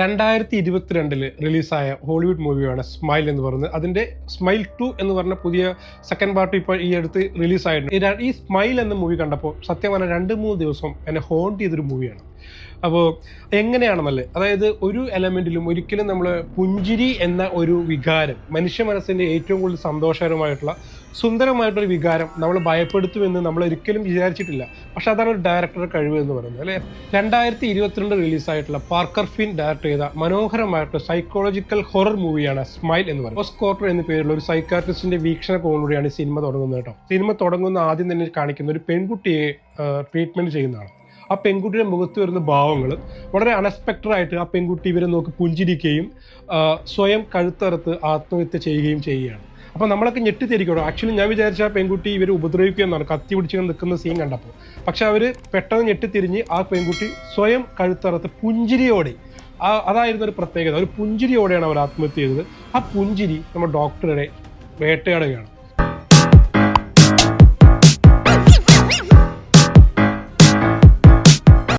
രണ്ടായിരത്തി ഇരുപത്തിരണ്ടിൽ റിലീസായ ഹോളിവുഡ് മൂവിയാണ് സ്മൈൽ എന്ന് പറയുന്നത്. അതിന്റെ സ്മൈൽ ടു എന്ന് പറഞ്ഞ പുതിയ സെക്കൻഡ് പാർട്ട് ഇപ്പോൾ ഈ അടുത്ത് റിലീസായിട്ടുണ്ട്. ഈ സ്മൈൽ എന്ന മൂവി കണ്ടപ്പോൾ സത്യം പറഞ്ഞാൽ രണ്ട് മൂന്ന് ദിവസം എന്നെ ഹോണ്ട് ചെയ്തൊരു മൂവിയാണ്. അപ്പോൾ എങ്ങനെയാണെന്നല്ലേ? അതായത് ഒരു എലമെന്റിലും ഒരിക്കലും നമ്മൾ പുഞ്ചിരി എന്ന ഒരു വികാരം മനുഷ്യ മനസ്സിന്റെ ഏറ്റവും കൂടുതൽ സന്തോഷകരമായിട്ടുള്ള സുന്ദരമായിട്ടൊരു വികാരം നമ്മൾ ഭയപ്പെടുത്തുമെന്ന് നമ്മൾ ഒരിക്കലും വിചാരിച്ചിട്ടില്ല. പക്ഷെ അതാണ് ഒരു ഡയറക്ടറുടെ കഴിവ് എന്ന് പറയുന്നത് അല്ലേ? രണ്ടായിരത്തി ഇരുപത്തിരണ്ട് റിലീസായിട്ടുള്ള പാർക്കർ ഫിൻ ഡയറക്ട് ചെയ്ത മനോഹരമായിട്ടുള്ള സൈക്കോളജിക്കൽ ഹൊറർ മൂവിയാണ് സ്മൈൽ എന്ന് പറയുന്നത്. ഓസ് കോർട്ടർ എന്ന പേരിലുള്ള ഒരു സൈക്കാട്രിസ്റ്റിന്റെ വീക്ഷണകോണിലൂടെയാണ് ഈ സിനിമ തുടങ്ങുന്നത് കേട്ടോ. സിനിമ തുടങ്ങുന്ന ആദ്യം തന്നെ കാണിക്കുന്ന ഒരു പെൺകുട്ടിയെ ട്രീറ്റ്മെന്റ് ചെയ്യുന്നതാണ്. ആ പെൺകുട്ടിയുടെ മുഖത്ത് വരുന്ന ഭാവങ്ങൾ വളരെ അൺഎക്സ്പെക്റ്റഡ് ആയിട്ട് ആ പെൺകുട്ടി ഇവരെ നോക്കി പുഞ്ചിരിക്കുകയും സ്വയം കഴുത്തറുത്ത് ആത്മഹത്യ ചെയ്യുകയും ചെയ്യുകയാണ്. അപ്പോൾ നമ്മളൊക്കെ ഞെട്ടിത്തിരിക്കണം ആക്ച്വലി ഞാൻ വിചാരിച്ച ആ പെൺകുട്ടി ഇവർ ഉപദ്രവിക്കുമെന്നാണ് കത്തി പിടിച്ച് നിൽക്കുന്ന സീൻ കണ്ടപ്പോൾ. പക്ഷെ അവർ പെട്ടെന്ന് ഞെട്ടിത്തിരിഞ്ഞ് ആ പെൺകുട്ടി സ്വയം കഴുത്തറുത്ത് പുഞ്ചിരിയോടെ ആ അതായിരുന്നു ഒരു പ്രത്യേകത. ഒരു പുഞ്ചിരിയോടെയാണ് അവർ ആത്മഹത്യ ചെയ്തത്. ആ പുഞ്ചിരി നമ്മുടെ ഡോക്ടറുടെ വേട്ടയാടുകയാണ്.